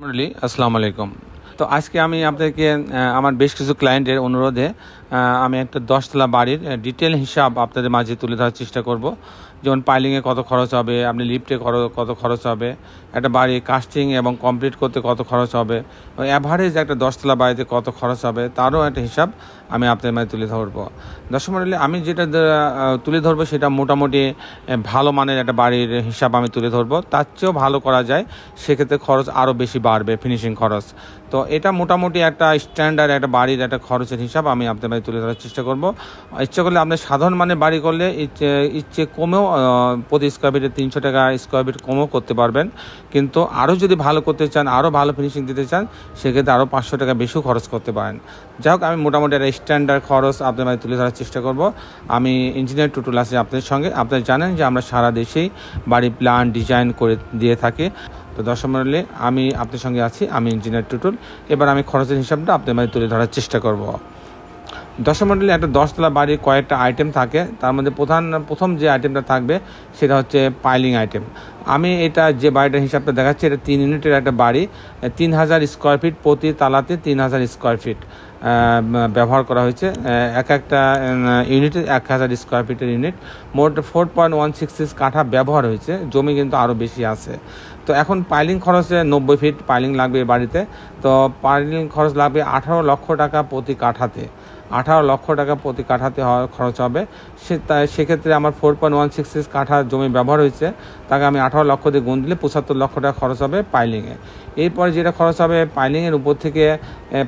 আসসালামু আলাইকুম তো আজকে আমি আপনাদেরকে আমার বেশ কিছু ক্লায়েন্টের অনুরোধে আমি একটা দশতলা বাড়ির ডিটেল হিসাব আপনাদের মাঝে তুলে ধরার চেষ্টা করব। যেমন পাইলিংয়ে কত খরচ হবে, আপনি লিফটে কত খরচ হবে, একটা বাড়ি কাস্টিং এবং কমপ্লিট করতে কত খরচ হবে অ্যাভারেজ একটা দশতলা বাড়িতে কত খরচ হবে, তারও একটা হিসাব আমি আপনাদের মাঝে তুলে ধরবো। দর্শক আমি যেটা তুলে ধরবো সেটা মোটামুটি ভালো মানের একটা বাড়ির হিসাব আমি তুলে ধরবো। তার চেয়েও ভালো করা যায়, সেক্ষেত্রে খরচ আরও বেশি বাড়বে ফিনিশিং খরচ। তো এটা মোটামুটি একটা স্ট্যান্ডার্ড একটা বাড়ির একটা খরচের হিসাব আমি আপনাদের মাঝে তুলে ধরার চেষ্টা করব। ইচ্ছে করলে আপনি সাধারণ মানের বাড়ি করলে ইচ্ছে ইচ্ছে কমেও প্রতি স্কোয়ার ফিটে তিনশো টাকা স্কোয়ার ফিট কমেও করতে পারবেন। কিন্তু আরও যদি ভালো করতে চান, আরও ভালো ফিনিশিং দিতে চান, সেক্ষেত্রে আরও পাঁচশো টাকা বেশিও খরচ করতে পারেন। যাই হোক, আমি মোটামুটি একটা স্ট্যান্ডার্ড খরচ আপনার মাঝে তুলে ধরার চেষ্টা করব। আমি ইঞ্জিনিয়ার টুটুল আছি আপনাদের সঙ্গে। আপনারা জানেন যে আমরা সারা দেশেই বাড়ি প্ল্যান ডিজাইন করে দিয়ে থাকি। তো দর্শক আমি আপনার সঙ্গে আছি, আমি ইঞ্জিনিয়ার টুটুল। এবার আমি খরচের হিসাবটা আপনার মাঝে তুলে ধরার চেষ্টা করব। দশম মণ্ডলে একটা দশতলা বাড়ির কয়েকটা আইটেম থাকে। তার মধ্যে প্রধান, প্রথম যে আইটেমটা থাকবে, সেটা হচ্ছে পাইলিং আইটেম আমি এটা যে বাড়িটার হিসাবটা দেখাচ্ছি, এটা তিন ইউনিটের একটা বাড়ি। তিন হাজার স্কোয়ার ফিট প্রতি তালাতে তিন হাজার স্কোয়ার ফিট ব্যবহার করা হয়েছে। এক একটা ইউনিটে এক হাজার স্কোয়ার ফিটের ইউনিট মোট four point one six six কাঠা ব্যবহার হয়েছে। জমি কিন্তু আরও বেশি আছে। তো এখন পাইলিং খরচে নব্বই ফিট পাইলিং লাগবে এই বাড়িতে। তো পাইলিং খরচ লাগবে আঠারো লক্ষ টাকা প্রতি কাঠাতে। আঠারো লক্ষ টাকা প্রতি কাঠাতে খরচ হবে। সে তাই সেক্ষেত্রে আমার four point one six six কাঠা জমি ব্যবহার হয়েছে, তাকে আমি আঠারো লক্ষ দিয়ে গুণ দিলে পঁচাত্তর লক্ষ টাকা খরচ হবে পাইলিংয়ে। এরপরে যেটা খরচ হবে পাইলিংয়ের উপর থেকে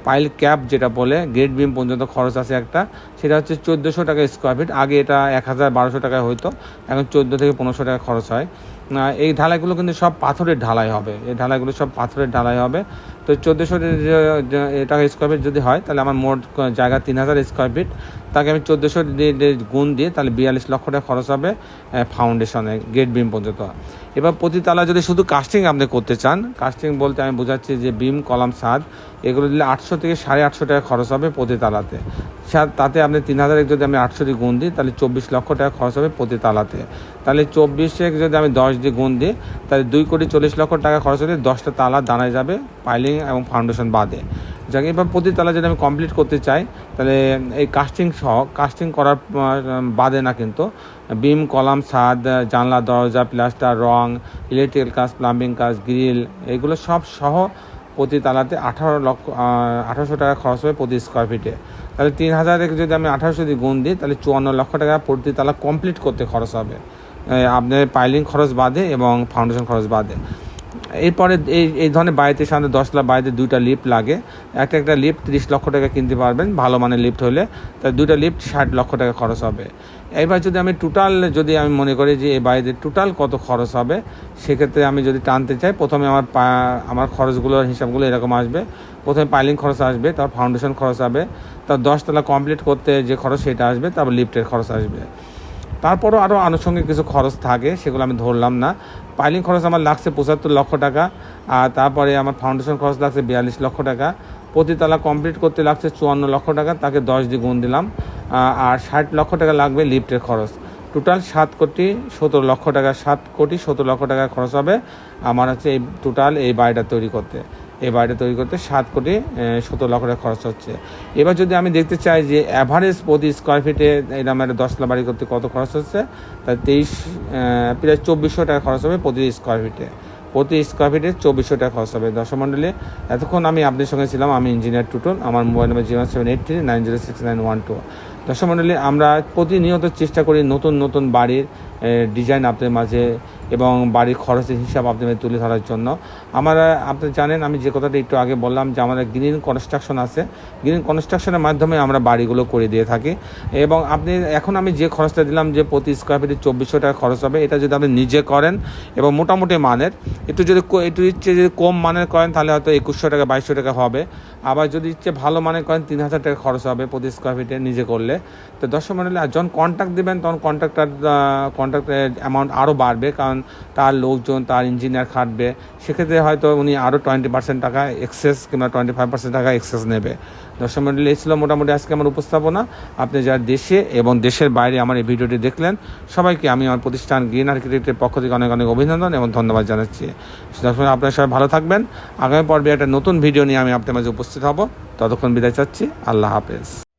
পাইল ক্যাপ যেটা বলে গেট বিম পর্যন্ত খরচ আছে একটা, সেটা হচ্ছে চোদ্দোশো টাকা স্কোয়ার ফিট আগে এটা এক হাজার বারোশো টাকায় হইতো, এখন চোদ্দ থেকে পনেরোশো টাকা খরচ হয়। এই ঢালাইগুলো কিন্তু সব পাথরের ঢালাই হবে। এই ঢালাইগুলো সব পাথরের ঢালাই হবে। তো চোদ্দোশো টাকা স্কোয়ার ফিট যদি হয়, তাহলে আমার মোট জায়গা তিন হাজার স্কোয়ার ফিট তাকে আমি চোদ্দোশো গুণ দিয়ে তাহলে বিয়াল্লিশ লক্ষ টাকা খরচ হবে ফাউন্ডেশনে গেট বিম পর্যন্ত। এবার প্রতি তালা যদি শুধু কাস্টিং আপনি করতে চান কাস্টিং বলতে আমি বোঝাচ্ছি যে বিম কলাম ছাদ এগুলো দিলে আটশো থেকে সাড়ে আটশো টাকা খরচ হবে প্রতি তালাতে সা- তাতে আপনি তিন হাজার যদি আমি আটশো দিয়ে গুণ দিই, তাহলে চব্বিশ লক্ষ টাকা খরচ হবে প্রতি তালাতে তাহলে চব্বিশে যদি আমি দশ দিয়ে গুণ দিই, তাহলে দুই কোটি চল্লিশ লক্ষ টাকা খরচ হলে দশটা তালা দাঁড়ায় যাবে, পাইলিং এবং ফাউন্ডেশন বাদে। যাকে, এবার প্রতি তালা যদি আমি কমপ্লিট করতে চাই, তাহলে এই কাস্টিং সহ কাস্টিং করার বাদে না কিন্তু, বিম, কলাম, ছাদ, জানলা, দরজা প্লাস্টার রং ইলেকট্রিক্যাল কাজ প্লাম্বিং কাজ গ্রিল এগুলো সব সহ প্রতি তালাতে আঠারো লক্ষ আঠারোশো টাকা খরচ হবে প্রতি স্কোয়ার ফিটে তাহলে তিন হাজার যদি আমি আঠারোশো দিয়ে গুণ দিই, তাহলে চুয়ান্ন লক্ষ টাকা প্রতি তালা কমপ্লিট করতে খরচ হবে। আপনার পাইলিং খরচ বাদে এবং ফাউন্ডেশন খরচ বাদে। এরপরে এই এই ধরনের বাড়িতে সাধারণত দশ লাখ বাড়িতে দুইটা লিফট লাগে। একটা একটা লিফট তিরিশ লক্ষ টাকা কিনতে পারবেন, ভালো মানের লিফট হলে। তাই দুইটা লিফট ষাট লক্ষ টাকা খরচ হবে। এবার যদি আমি টোটাল যদি আমি মনে করি যে এই বাড়িতে টোটাল কত খরচ হবে, সেক্ষেত্রে আমি যদি টানতে চাই, প্রথমে আমার আমার খরচগুলোর হিসাবগুলো এরকম আসবে। প্রথমে পাইলিং খরচ আসবে, তার ফাউন্ডেশন খরচ হবে। তার দশতলা কমপ্লিট করতে যে খরচ সেটা আসবে, তারপর লিফটের খরচ আসবে। তারপরও আরও আনুষঙ্গিক কিছু খরচ থাকে, সেগুলো আমি ধরলাম না। পাইলিং খরচ আমার লাগছে পঁচাত্তর লক্ষ টাকা, আর তারপরে আমার ফাউন্ডেশন খরচ লাগছে বিয়াল্লিশ লক্ষ টাকা। প্রতিতলা কমপ্লিট করতে লাগছে চুয়ান্ন লক্ষ টাকা, তাকে দশ দিয়ে গুণ দিলাম। আর ষাট লক্ষ টাকা লাগবে লিফ্টের খরচ। টোটাল সাত কোটি সতেরো লক্ষ টাকা, সাত কোটি সতেরো লক্ষ টাকা খরচ হবে আমার হচ্ছে এই টোটাল এই বাড়িটা তৈরি করতে। এই বাড়িটা তৈরি করতে সাত কোটি সতেরো লক্ষ টাকা খরচ হচ্ছে। এবার যদি আমি দেখতে চাই যে অ্যাভারেজ প্রতি স্কোয়ার ফিটে এরকম একটা দশলা বাড়ি করতে কত খরচ হচ্ছে, তা তেইশ প্রায় চব্বিশশো টাকা খরচ হবে প্রতি স্কোয়ার ফিটে প্রতি স্কোয়ার ফিটে চব্বিশশো টাকা খরচ হবে। দশমণ্ডলে এতক্ষণ আমি আপনাদের সঙ্গে ছিলাম, আমি ইঞ্জিনিয়ার টুটন আমার mobile number zero seven eight three nine zero six nine one two দশমণ্ডলে আমরা প্রতিনিয়ত চেষ্টা করি নতুন নতুন বাড়ির ডিজাইন আপনাদের মাঝে এবং বাড়ির খরচের হিসাব আপনাদের তুলে ধরার জন্য। আমরা, আপনি জানেন, আমি যে কথাটা একটু আগে বললাম যে আমাদের গ্রিন কনস্ট্রাকশন আছে। গ্রিন কনস্ট্রাকশনের মাধ্যমে আমরা বাড়িগুলো করে দিয়ে থাকি। এবং আপনি, এখন আমি যে খরচটা দিলাম যে প্রতি স্কোয়ার ফিটে চব্বিশশো টাকা খরচ হবে, এটা যদি আপনি নিজে করেন এবং মোটামুটি মানের, একটু যদি একটু ইচ্ছে যদি কম মানের করেন, তাহলে হয়তো একুশশো টাকা, বাইশশো টাকা হবে। আবার যদি ইচ্ছে ভালো মানে করেন, তিন হাজার টাকা খরচ হবে প্রতি স্কোয়ার ফিটে নিজে করলে। তো দর্শক মন্ডলী, আর যখন কন্ট্যাক্ট দেবেন, তখন কন্ট্রাক্টার কন্ট্রাক্টের অ্যামাউন্ট আরও বাড়বে, কারণ তার লোকজন, তার ইঞ্জিনিয়ার খাটবে। সেক্ষেত্রে হয়তো উনি আরও টোয়েন্টি পার্সেন্ট টাকা এক্সেস কিংবা টোয়েন্টি ফাইভ পার্সেন্ট টাকা এক্সেস নেবে। দর্শক মন্ডলী, এই ছিল মোটামুটি আজকে আমার উপস্থাপনা। আপনি যারা দেশে এবং দেশের বাইরে আমার এই ভিডিওটি দেখলেন, সবাইকে আমি আমার প্রতিষ্ঠান গ্রিন আর্কিটেক্টের পক্ষ থেকে অনেক অনেক অভিনন্দন এবং ধন্যবাদ জানাচ্ছি। দর্শক আপনারা সবাই ভালো থাকবেন। আগামী পর্বে একটা নতুন ভিডিও নিয়ে আমি আপনার মাঝে উপস্থিত হব। ততক্ষণ বিদায় চাচ্ছি। আল্লাহ হাফেজ।